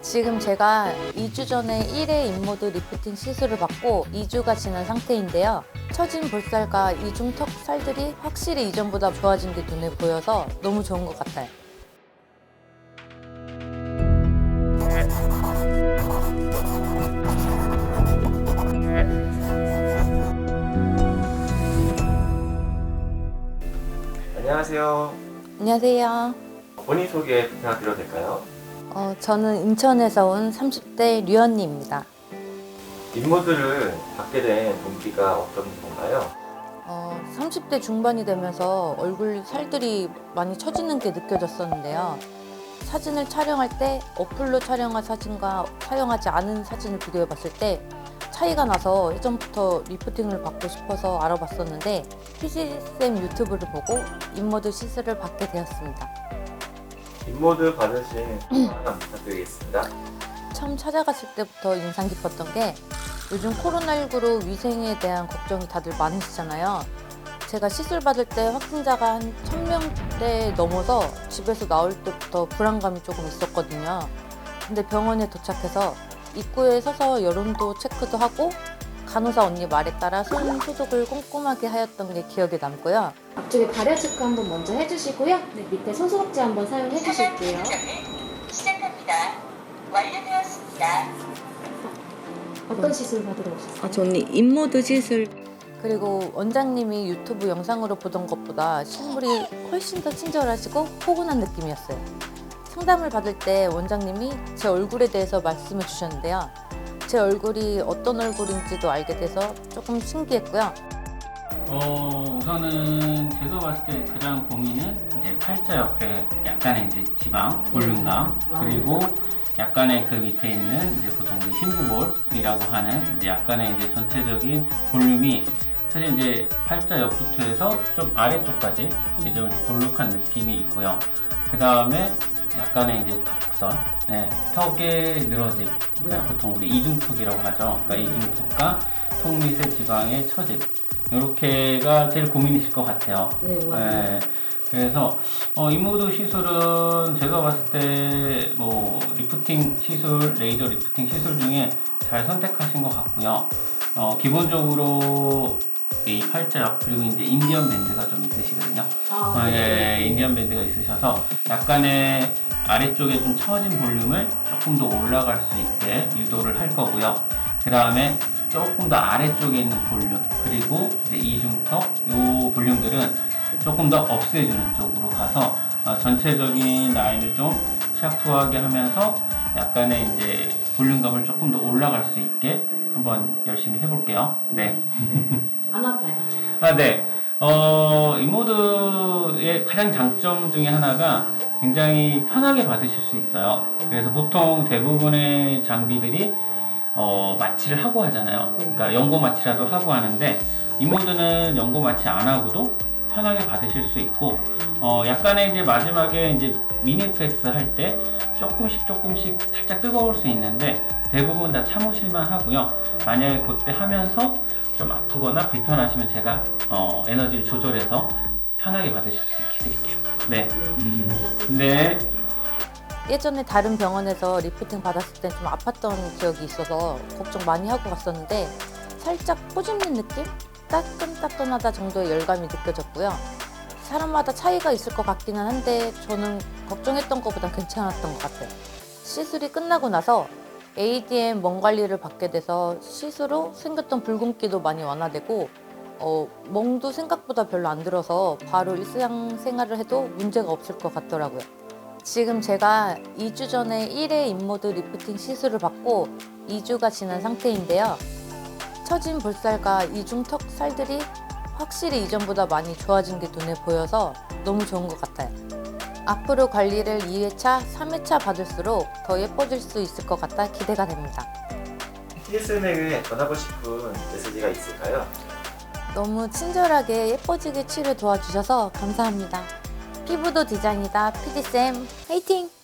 지금 제가 2주 전에 1회 인모드 리프팅 시술을 받고 2주가 지난 상태인데요. 처진 볼살과 이중 턱 살들이 확실히 이전보다 좋아진 게 눈에 보여서 너무 좋은 것 같아요. 안녕하세요. 안녕하세요. 본인 소개 부탁드려도 될까요? 어, 저는 인천에서 온 30대 류언니입니다. 인모드를 받게 된 동기가 어떤 건가요? 어, 30대 중반이 되면서 얼굴 살들이 많이 처지는 게 느껴졌었는데요. 사진을 촬영할 때 어플로 촬영한 사진과 촬영하지 않은 사진을 비교해 봤을 때 차이가 나서 예전부터 리프팅을 받고 싶어서 알아봤었는데 피지쌤 유튜브를 보고 인모드 시술을 받게 되었습니다. 인모드 받으신 소감 부탁드리겠습니다. 처음 찾아갔을 때부터 인상 깊었던 게 요즘 코로나19로 위생에 대한 걱정이 다들 많으시잖아요. 제가 시술 받을 때 확진자가 한 1000명대 넘어서 집에서 나올 때부터 불안감이 조금 있었거든요. 근데 병원에 도착해서 입구에 서서 여론도 체크도 하고 간호사 언니 말에 따라 손 소독을 꼼꼼하게 하였던 게 기억에 남고요. 앞쪽에 발열 체크 한번 먼저 해주시고요. 네, 밑에 손소독제 한번 사용해 주실게요. 시작합니다. 완료되었습니다. 어떤 시술 받으러 오셨어요? 아, 저는 인모드 시술. 그리고 원장님이 유튜브 영상으로 보던 것보다 실물이 훨씬 더 친절하시고 포근한 느낌이었어요. 상담을 받을 때 원장님이 제 얼굴에 대해서 말씀해 주셨는데요. 제 얼굴이 어떤 얼굴인지도 알게 돼서 조금 신기했고요. 어, 우선은 제가 봤을 때 가장 고민은 이제 팔자 옆에 약간의 이제 지방, 볼륨감, 그리고 약간의 그 밑에 있는 이제 보통 우리 심부볼이라고 하는 이제 약간의 이제 전체적인 볼륨이 사실 이제 팔자 옆부터 해서 좀 아래쪽까지 이제 좀 볼록한 느낌이 있고요. 그 다음에 약간의 이제 턱선, 네, 턱의 늘어짐, 그러니까 보통 우리 이중턱이라고 하죠. 그러니까 이중턱과 턱 밑의 지방의 처짐. 이렇게가 제일 고민이실 것 같아요. 네, 네. 그래서 어, 인모드 시술은 제가 봤을 때 뭐 리프팅 시술, 레이저 리프팅 시술 중에 잘 선택하신 것 같고요. 어, 기본적으로 이 팔자 옆 그리고 이제 인디언 밴드가 좀 있으시거든요. 어, 예, 인디언 밴드가 있으셔서 약간의 아래쪽에 좀 처진 볼륨을 조금 더 올라갈 수 있게 유도를 할 거고요. 그 다음에 조금 더 아래쪽에 있는 볼륨 그리고 이중턱 요 볼륨들은 조금 더 없애주는 쪽으로 가서 어, 전체적인 라인을 좀 샤프하게 하면서 약간의 이제 볼륨감을 조금 더 올라갈 수 있게 한번 열심히 해볼게요. 네. 안 아파요. 아, 네. 어, 이 모드의 가장 장점 중에 하나가 굉장히 편하게 받으실 수 있어요. 그래서 보통 대부분의 장비들이 어, 마취를 하고 하잖아요. 그러니까 연고 마취라도 하고 하는데 이 모드는 연고 마취 안 하고도 편하게 받으실 수 있고 어, 약간의 이제 마지막에 이제 미니 프레스 할 때 조금씩 조금씩 살짝 뜨거울 수 있는데 대부분 다 참으실만 하고요. 만약에 그때 하면서 좀 아프거나 불편하시면 제가 어, 에너지를 조절해서 편하게 받으실 수 있게 드릴게요. 네. 네. 예전에 다른 병원에서 리프팅 받았을 때 좀 아팠던 기억이 있어서 걱정 많이 하고 갔었는데 살짝 꼬집는 느낌? 따끈따끈하다 정도의 열감이 느껴졌고요. 사람마다 차이가 있을 것 같기는 한데 저는 걱정했던 것보다 괜찮았던 것 같아요. 시술이 끝나고 나서 ADM 멍 관리를 받게 돼서 시술 후 생겼던 붉은기도 많이 완화되고 어, 멍도 생각보다 별로 안 들어서 바로 일상생활을 해도 문제가 없을 것 같더라고요. 지금 제가 2주 전에 1회 인모드 리프팅 시술을 받고 2주가 지난 상태인데요. 처진 볼살과 이중턱 살들이 확실히 이전보다 많이 좋아진 게 눈에 보여서 너무 좋은 것 같아요. 앞으로 관리를 2회차, 3회차 받을수록 더 예뻐질 수 있을 것 같아 기대가 됩니다. TSM에게 전하고 싶은 메시지가 있을까요? 너무 친절하게 예뻐지게 치료 도와주셔서 감사합니다. 피부도 디자인이다. 피디쌤, 화이팅!